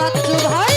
বাচ্চু ভাই।